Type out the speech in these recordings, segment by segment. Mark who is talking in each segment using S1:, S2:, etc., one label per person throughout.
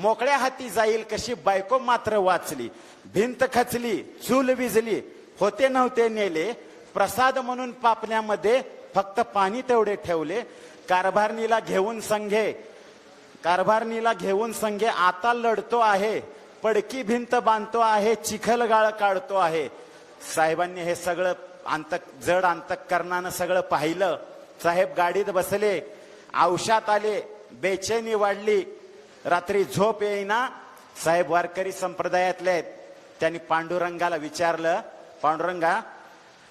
S1: मोकळ्या हाती जाईल कशी बायको मात्र वाचली. भिंत खचली चूल विजली होते नव्हते नेले. प्रसाद म्हणून पापण्यामध्ये फक्त पाणी तेवढे ठेवले. कारभारणीला घेऊन संघे. कारभारणीला घेऊन संघे. आता लढतो आहे. पडकी भिंत बांधतो आहे. चिखल गाळ काढतो आहे. साहेबांनी हे सगळं अंतक जड अंतकरणानं सगळं पाहिलं. साहेब गाडीत बसले. औषात आले. बेचैनी वाढली. रात्री झोप येईना. साहेब वारकरी संप्रदायातले आहेत. त्यांनी पांडुरंगाला विचारलं पांडुरंगा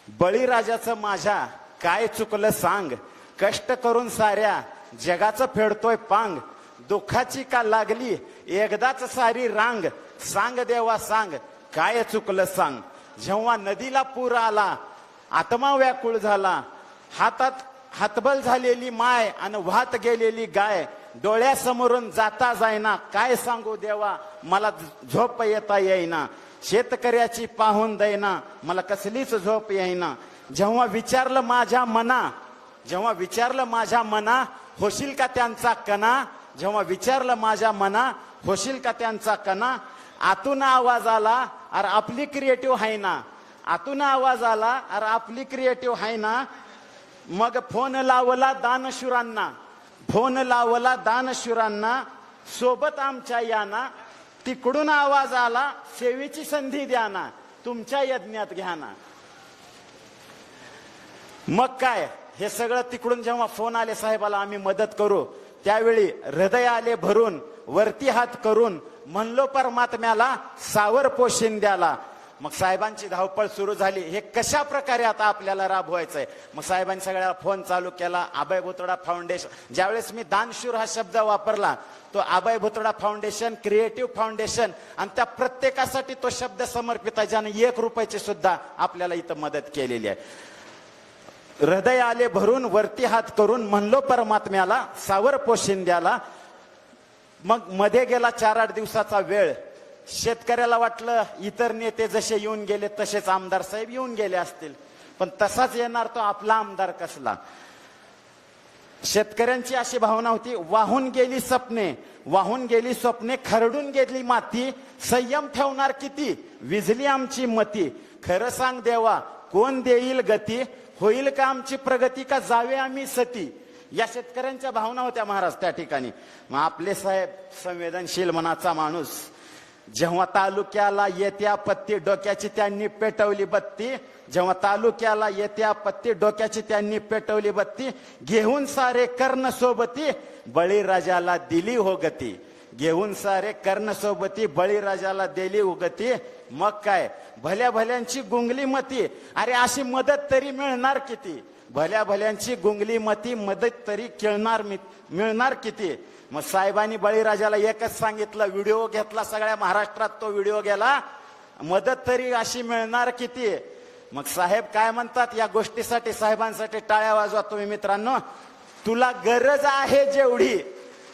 S1: बळीराजाचं माझ्या काय चुकलं सांग. कष्ट करून साऱ्या जगाचं फेडतोय पांग. दुःखाची का लागली? एकदाच सारी रांग. सांग देवा सांग. काय चुकलं सांग. जेव्हा नदीला पूर आला आत्मा व्याकुळ झाला. हातात हातबल झालेली माय आणि वाहत गेलेली गाय डोळ्यासमोरून जाता जायना काय सांगू देवा? मला झोप येता येईना. शेतकऱ्याची पाहून दैना मला कसलीच झोप येईना. जेव्हा विचारलं माझ्या मना जेव्हा विचारलं माझ्या मना होशील का त्यांचा कणा? जेव्हा विचारलं माझ्या मना होशील का त्यांचा कणा? आतून आवाज आला अरे आपली क्रिएटिव्ह आहे ना. आतून आवाज आला अरे आपली क्रिएटिव्ह आहे ना. मग फोन लावला दानशुरांना. फोन लावला दानशुरांना सोबत आमच्या याना तिकडून आवाज आला सेवेची संधी द्या ना तुमच्या यज्ञात घ्या ना. मग काय हे सगळं तिकडून जेव्हा फोन आले साहेबाला आम्ही मदत करू त्यावेळी हृदय आले भरून वरती हात करून म्हणलो परमात्म्याला सावर पोशिंद्याला मग साहेबांची धावपळ सुरू झाली. हे कशा प्रकारे आता आपल्याला राबवायचंय? मग साहेबांनी सगळ्याला फोन चालू केला. अभय भुतडा फाउंडेशन ज्यावेळेस मी दानशूर हा शब्द वापरला तो Abhay Bhutada foundation creative foundation आणि त्या प्रत्येकासाठी तो शब्द समर्पित आहे ज्याने एक रुपयाची सुद्धा आपल्याला इथं मदत केलेली आहे. हृदय आले भरून वरती हात करून म्हणलो परमात्म्याला सावर पोशिंद्याला मग मध्ये गेला चार आठ दिवसाचा वेळ. शेतकऱ्याला वाटलं इतर नेते जसे येऊन गेले तसेच आमदार साहेब येऊन गेले असतील. पण तसाच येणार तो आपला आमदार कसला? शेतकऱ्यांची अशी भावना होती वाहून गेली स्वप्ने वाहून गेली स्वप्ने खरडून गेली माती संयम ठेवणार किती? विजली आमची मती. खरं सांग देवा कोण देईल गती? होईल का आमची प्रगती का जावे आम्ही सती? या शेतकऱ्यांच्या भावना होत्या महाराज त्या ठिकाणी. मग आपले साहेब संवेदनशील मनाचा माणूस जेव्हा तालुक्याला येत्या पत्ती डोक्याची त्यांनी पेटवली बत्ती जेव्हा तालुक्याला येत्या पत्ती डोक्याची त्यांनी पेटवली बत्ती घेऊन सारे कर्ण सोबती बळीराजाला दिली हो गती घेऊन सारे कर्ण सोबती बळीराजाला दिली उगती. मग काय? भल्या भल्यांची गुंगली मती. अरे अशी मदत तरी मिळणार किती? भल्या भल्यांची गुंगली मती मदत तरी खेळणार मी- मिळणार किती? मग साहेबांनी बळीराजाला एकच सांगितलं व्हिडिओ घेतला सगळ्या महाराष्ट्रात तो व्हिडिओ गेला. मदत तरी अशी मिळणार किती? मग साहेब काय म्हणतात या गोष्टीसाठी साहेबांसाठी टाळ्या वाजवा तुम्ही मित्रांनो. तुला गरज आहे जेवढी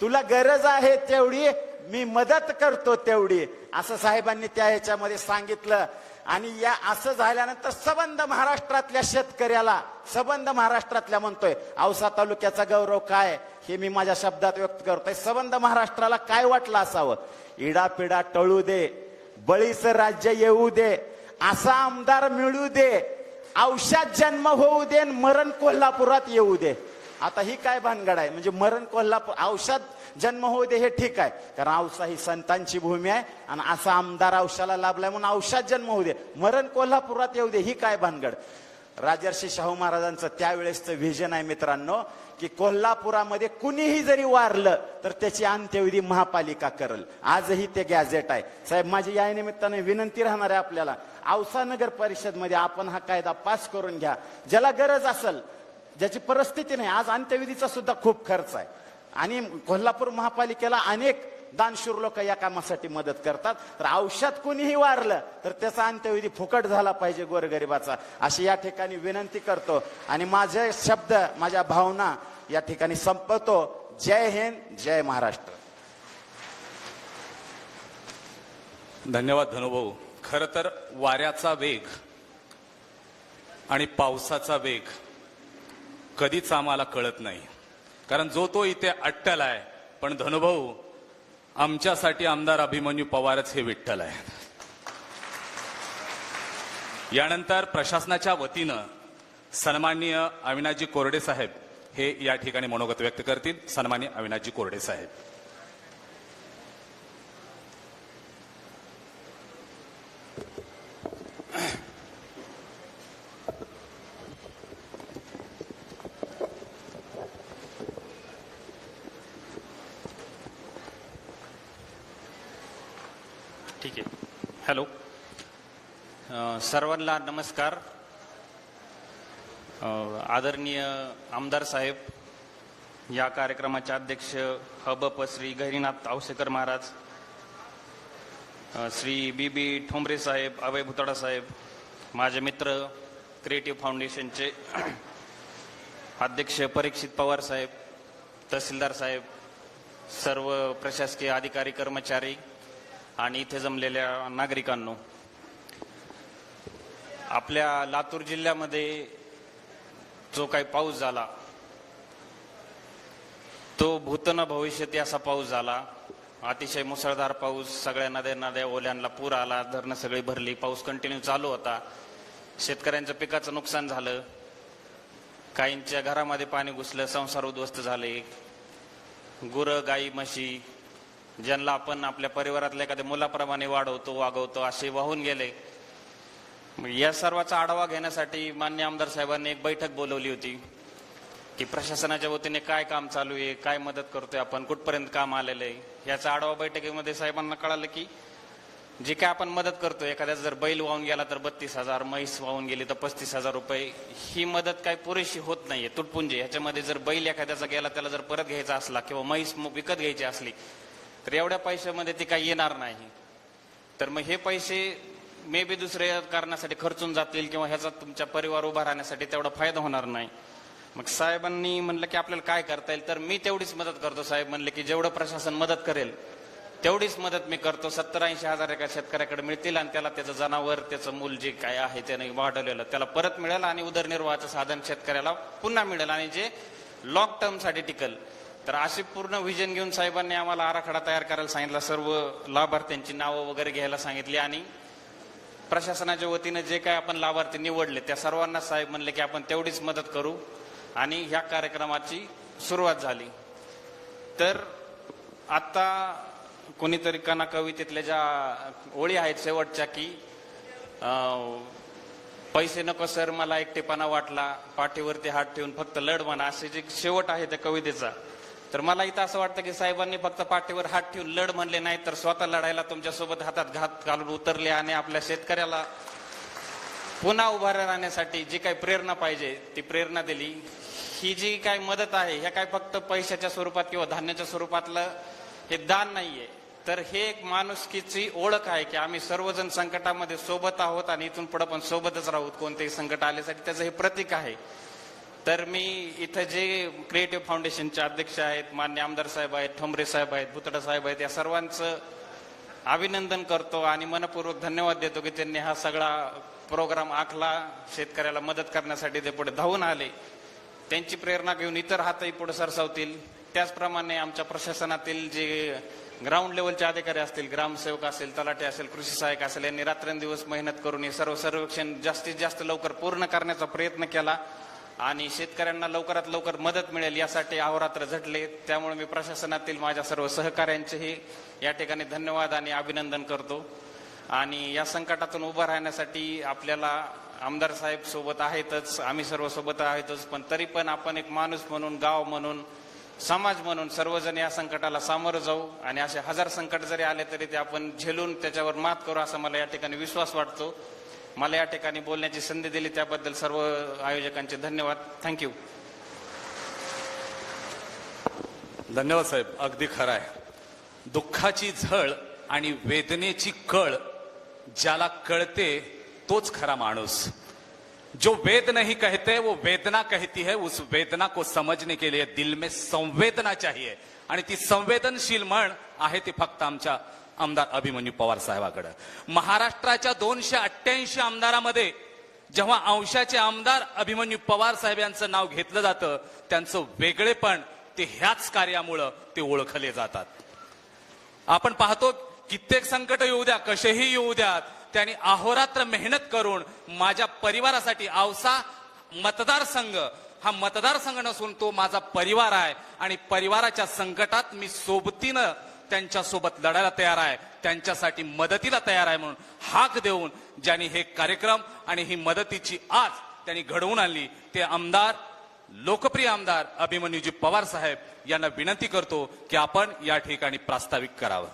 S1: तुला गरज आहे तेवढी मी मदत करतो तेवढी. असं साहेबांनी त्या ह्याच्यामध्ये सांगितलं. आणि या असं झाल्यानंतर सबंध महाराष्ट्रातल्या शेतकऱ्याला सबंध महाराष्ट्रातल्या म्हणतोय औसा तालुक्याचा गौरव काय? हे मी माझ्या शब्दात व्यक्त करतोय. सबंध महाराष्ट्राला काय वाटलं असावं? इडापिडा टळू दे बळीचं राज्य येऊ दे असा आमदार मिळू दे औषध जन्म होऊ दे आणि मरण कोल्हापुरात येऊ दे. आता ही काय भानगड आहे? म्हणजे मरण कोल्हापूर औषध जन्म होऊ दे हे ठीक आहे. कारण औसा ही संतांची भूमी आहे आणि असा आमदार औषाला लाभलाय म्हणून औषध जन्म होऊ दे. मरण कोल्हापुरात येऊ दे ही काय भानगड? राजर्षी शाहू महाराजांचं त्यावेळेसचं व्हिजन आहे मित्रांनो. की कोल्हापुरामध्ये कुणीही जरी वारलं तर त्याची अंत्यविधी महापालिका करल. आजही ते गॅझेट आहे. साहेब माझी या निमित्ताने विनंती राहणार आहे आपल्याला. औसा नगर परिषदमध्ये आपण हा कायदा पास करून घ्या. ज्याला गरज असेल ज्याची परिस्थिती नाही आज अंत्यविधीचा सुद्धा खूप खर्च आहे. आणि कोल्हापूर महापालिकेला अनेक दानशूर लोक या कामासाठी मदत करतात. तर औषध कोणीही वारलं तर त्याचा अंत्यविधी फुकट झाला पाहिजे गोरगरिबाचा. अशी या ठिकाणी विनंती करतो. आणि माझे शब्द माझ्या भावना या ठिकाणी संपवतो. जय हिंद जय महाराष्ट्र.
S2: धन्यवाद धनुभाऊ. खर तर वाऱ्याचा वेग आणि पावसाचा वेग कधीच आम्हाला कळत नाही. कारण जो तो इथे अट्टल आहे पण धनुभाऊ आमच्यासाठी आमदार अभिमन्यू पवारच हे विठ्ठल आहे यानंतर प्रशासनाच्या वतीनं सन्माननीय अविनाशजी कोरडे साहेब हे या ठिकाणी मनोगत व्यक्त करतील. सन्मान्य अविनाशजी कोरडे साहेब
S3: ठीक आहे हॅलो अ, सर्वांना नमस्कार. आदरणीय आमदार साहेब या कार्यक्रमाचे अध्यक्ष हबप श्री गहिरीनाथ आवसेकर महाराज श्री बी बी ठोंबरे साहेब अभय भुताडा साहेब माझे मित्र क्रिएटिव्ह फाउंडेशनचे अध्यक्ष परीक्षित पवार साहेब तहसीलदार साहेब सर्व प्रशासकीय अधिकारी कर्मचारी आणि इथे जमलेल्या नागरिकांनो आपल्या लातूर जिल्ह्यामध्ये जो काही पाऊस झाला तो भूतन भविष्यती असा पाऊस झाला. अतिशय मुसळधार पाऊस सगळ्या नद्या नद्या ओल्यांना पूर आला धरणं सगळी भरली पाऊस कंटिन्यू चालू होता. शेतकऱ्यांचं पिकाचं नुकसान झालं. काहींच्या घरामध्ये पाणी घुसलं संसार उद्ध्वस्त झाले. गुरं गाई म्हशी ज्यांना आपण आपल्या परिवारातल्या एखाद्या मुलाप्रमाणे वाढवतो वागवतो असे वाहून गेले. या सर्वाचा आढावा घेण्यासाठी मान्य आमदार साहेबांनी एक बैठक बोलवली होती की प्रशासनाच्या वतीने काय काम चालू आहे काय मदत करतोय आपण कुठपर्यंत काम आलेलं आहे? याचा आढावा बैठकीमध्ये साहेबांना कळालं की जे काय आपण मदत करतोय एखाद्या जर बैल वाहून गेला तर बत्तीस हजार म्हैस वाहून गेली तर पस्तीस हजार रुपये ही मदत काय पुरेशी होत नाहीये तुटपुंजे. ह्याच्यामध्ये जर बैल एखाद्याचा गेला त्याला जर परत घ्यायचा असला किंवा म्हैस विकत घ्यायची असली तर एवढ्या पैशामध्ये ती काही येणार नाही. तर मग हे पैसे मे बी दुसऱ्या कारणासाठी खर्चून जातील किंवा ह्याचा तुमच्या परिवार उभा राहण्यासाठी तेवढा फायदा होणार नाही. मग साहेबांनी म्हणलं की आपल्याला काय करता येईल? तर मी तेवढीच मदत करतो साहेब म्हणले की जेवढं प्रशासन मदत करेल तेवढीच मदत मी करतो. सत्तर ऐंशी हजार एका शेतकऱ्याकडे मिळतील आणि त्याला त्याचं जनावर त्याचं मूल जे काय आहे त्याने वाढवलेलं त्याला परत मिळेल आणि उदरनिर्वाहाचं साधन शेतकऱ्याला पुन्हा मिळेल आणि जे लॉंग टर्मसाठी टिकल. तर असे पूर्ण विजन घेऊन साहेबांनी आम्हाला आराखडा तयार करायला सांगितला. सर्व लाभार्थ्यांची नावं वगैरे घ्यायला सांगितली आणि प्रशासनाच्या वतीनं जे काय आपण लाभार्थी निवडले त्या सर्वांना साहेब म्हणले की आपण तेवढीच मदत करू आणि ह्या कार्यक्रमाची सुरुवात झाली. तर आता कोणीतरी कना कवितेतल्या ज्या ओळी आहेत शेवटच्या की पैसे नको सर मला एकटेपणा वाटला पाठीवरती हात ठेवून फक्त लढ म्हणा असे जे शेवट आहे त्या कवितेचा तर मला इथं असं वाटतं की साहेबांनी फक्त पाठीवर हात ठेवून लढ म्हणले नाही तर स्वतः लढायला तुमच्यासोबत हातात घात घालून उतरले आणि आपल्या शेतकऱ्याला पुन्हा उभा राहण्यासाठी जी काही प्रेरणा पाहिजे ती प्रेरणा दिली. ही जी काय मदत आहे ह्या काय फक्त पैशाच्या स्वरूपात किंवा धान्याच्या स्वरूपातलं हे दान नाहीये. तर हे एक माणुसकीची ओळख आहे की आम्ही सर्वजण संकटामध्ये सोबत आहोत आणि इथून पुढे पण सोबतच राहूत कोणतेही संकट आल्यासाठी त्याचं हे प्रतीक आहे. तर मी इथं जे क्रिएटिव्ह फाउंडेशनचे अध्यक्ष आहेत मान्य आमदार साहेब आहेत ठोंबरे साहेब आहेत भुतडा साहेब आहेत या सर्वांचं अभिनंदन करतो आणि मनपूर्वक धन्यवाद देतो की त्यांनी हा सगळा प्रोग्राम आखला शेतकऱ्याला मदत करण्यासाठी ते पुढे धावून आले. त्यांची प्रेरणा घेऊन इतर हातही पुढे सरसावतील. त्याचप्रमाणे आमच्या प्रशासनातील जे ग्राउंड लेवलचे अधिकारी असतील ग्रामसेवक असेल तलाठी असेल कृषी सहाय्यक असेल यांनी रात्रंदिवस मेहनत करून हे सर्व सर्वेक्षण जास्तीत जास्त लवकर पूर्ण करण्याचा प्रयत्न केला. आणि शेतकऱ्यांना लवकरात लवकर मदत मिळेल यासाठी अहोरात्र झटले. त्यामुळे मी प्रशासनातील माझ्या सर्व सहकाऱ्यांचेही या ठिकाणी धन्यवाद आणि अभिनंदन करतो. आणि या संकटातून उभं राहण्यासाठी आपल्याला आमदार साहेब सोबत आहेतच आम्ही सर्व सोबत आहेतच पण तरी पण आपण एक माणूस म्हणून गाव म्हणून समाज म्हणून सर्वजण या संकटाला सामोरं जाऊ. आणि असे हजार संकट जरी आले तरी ते आपण झेलून त्याच्यावर मात करू असा मला या ठिकाणी विश्वास वाटतो. मला या ठिकाणी बोलण्याची संधी दिली त्याबद्दल सर्व आयोजकांचे धन्यवाद. थँक्यू
S2: धन्यवाद साहेब अगदी खरं आहे. दुःखाची झळ आणि वेदनेची कळ ज्याला कळते तोच खरा माणूस. जो वेद नहीं कहते वो वेदना कहती है उस वेदना को समजने के लिए दिल में संवेदना चाहिए. आणि ती संवेदनशील म्हण आहे ती फक्त आमच्या आमदार अभिमन्यू पवार साहेबाकडे. महाराष्ट्राच्या दोनशे अठ्ठ्याऐंशी आमदारामध्ये जेव्हा अंशाचे आमदार अभिमन्यू पवार साहेब यांचं नाव घेतलं जातं त्यांचं वेगळेपण ते ह्याच कार्यामुळं ते ओळखले जातात. आपण पाहतो कित्येक संकट येऊ द्या कसेही येऊ द्या त्यांनी अहोरात्र मेहनत करून माझ्या परिवारासाठी औसा मतदारसंघ हा मतदारसंघ नसून तो माझा परिवार आहे आणि परिवाराच्या संकटात मी सोबतीनं त्यांच्यासोबत लढायला तयार आहे त्यांच्यासाठी मदतीला तयार आहे म्हणून हाक देऊन ज्यांनी हे कार्यक्रम आणि ही मदतीची आज त्यांनी घडवून आणली ते आमदार लोकप्रिय आमदार अभिमन्यूजी पवार साहेब यांना विनंती करतो की आपण या ठिकाणी प्रास्ताविक करावं.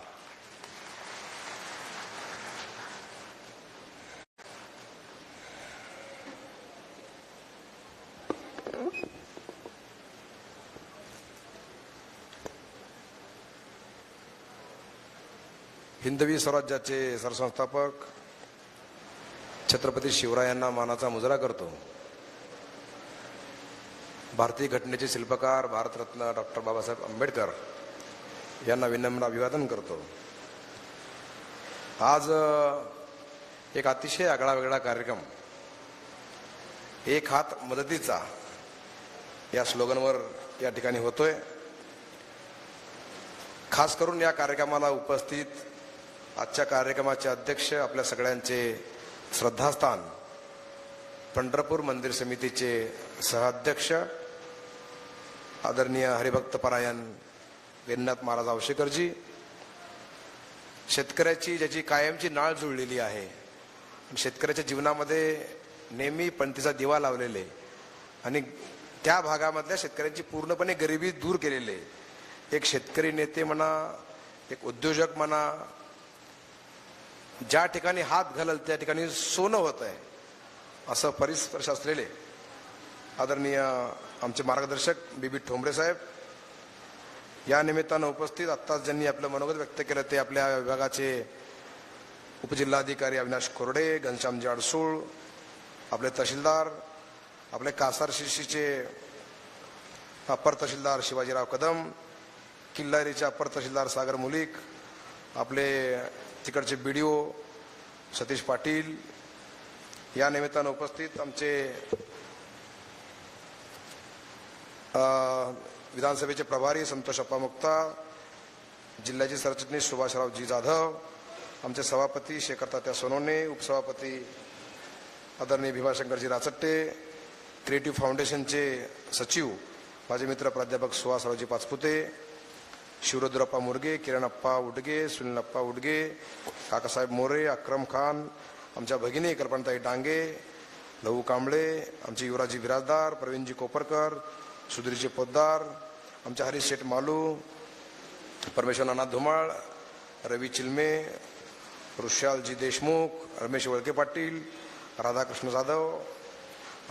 S4: हिंदवी स्वराज्याचे सरसंस्थापक छत्रपती शिवरायांना मानाचा मुजरा करतो. भारतीय घटनेचे शिल्पकार भारतरत्न डॉक्टर बाबासाहेब आंबेडकर यांना विनम्र अभिवादन करतो. आज एक अतिशय आगळा वेगळा कार्यक्रम एक हात मदतीचा या स्लोगनवर या ठिकाणी होतोय. खास करून या कार्यक्रमाला उपस्थित आजच्या कार्यक्रमाचे अध्यक्ष आपल्या सगळ्यांचे श्रद्धास्थान पंढरपूर मंदिर समितीचे सहअध्यक्ष आदरणीय हरिभक्त परायण वेदनाथ महाराज आवशेकरजी शेतकऱ्याची ज्याची कायमची नाळ जुळलेली आहे शेतकऱ्याच्या जीवनामध्ये नेहमी पणतीचा दिवा लावलेले आणि त्या भागामधल्या शेतकऱ्यांची पूर्णपणे गरिबी दूर केलेले एक शेतकरी नेते म्हणा एक उद्योजक म्हणा ज्या ठिकाणी हात घालल त्या ठिकाणी सोनं होत आहे असं परिस्पर्श असलेले आदरणीय आमचे मार्गदर्शक बीबी ठोंबरे साहेब या निमित्तानं उपस्थित. आत्ताच ज्यांनी आपलं मनोगत व्यक्त केलं ते आपल्या विभागाचे उपजिल्हाधिकारी अविनाश कोरडे घनश्यामजी अडसूळ आपले तहसीलदार आपले कासार शिशीचे अप्पर तहसीलदार शिवाजीराव कदम किल्लारीचे अप्पर तहसीलदार सागर मुलिक आपले तिकडचे B D O Satish Patil या निमित्तानं उपस्थित आमचे विधानसभेचे प्रभारी संतोष अप्पा मुक्ता जिल्ह्याचे सरचिटणीस सुभाषरावजी जाधव आमचे सभापती शेखर तात्या सोनवणे उपसभापती आदरणीय भीमाशंकरजी राचट्टे क्रिएटिव्ह फाउंडेशनचे सचिव माझे मित्र प्राध्यापक सुहासरावजी पाचपुते शिवरुद्रप्पा मुरगे किरणप्पा उडगे सुनीलप्पा उडगे काकासाहेब मोरे अक्रम खान आमच्या भगिनी कल्पनाताई डांगे लहू कांबळे आमचे युवराजी बिराजदार प्रवीणजी कोपरकर सुधीरजी पोद्दार आमच्या हरीश शेठ मालू परमेश्वर नाना धुमाळ रवी चिलमे ऋषालजी देशमुख रमेश वळके पाटील राधाकृष्ण जाधव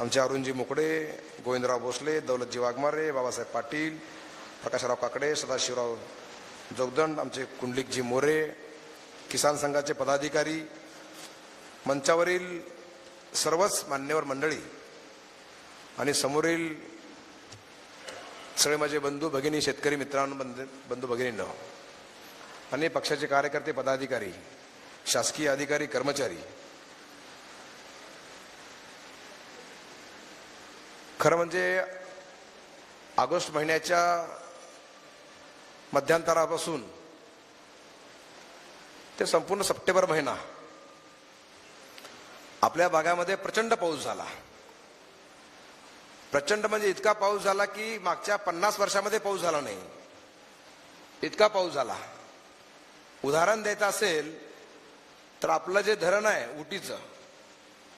S4: आमचे अरुणजी मुकडे गोविंदराव भोसले दौलतजी वाघमारे बाबासाहेब पाटील प्रकाशराव काकडे सदाशिवराव जोगदंड आमचे कुंडलिकजी मोरे किसान संघाचे पदाधिकारी मंचावरील सर्वच मान्यवर मंडळी आणि समोरील सगळे माझे बंधू भगिनी शेतकरी मित्रांनो बंध- बंधू भगिनींनो आणि पक्षाचे कार्यकर्ते पदाधिकारी शासकीय अधिकारी कर्मचारी. खरं म्हणजे ऑगस्ट महिन्याच्या मध्यांतरापासून. ते संपूर्ण सप्टेंबर महिना. आपल्या भागामध्ये प्रचंड पाऊस झाला. प्रचंड म्हणजे इतका पाऊस झाला की मागच्या पन्नास वर्षामध्ये पाऊस झाला नाही. इतका पाऊस झाला. उदाहरण द्यायचं असेल तर आपलं जे धरण आहे उटीचं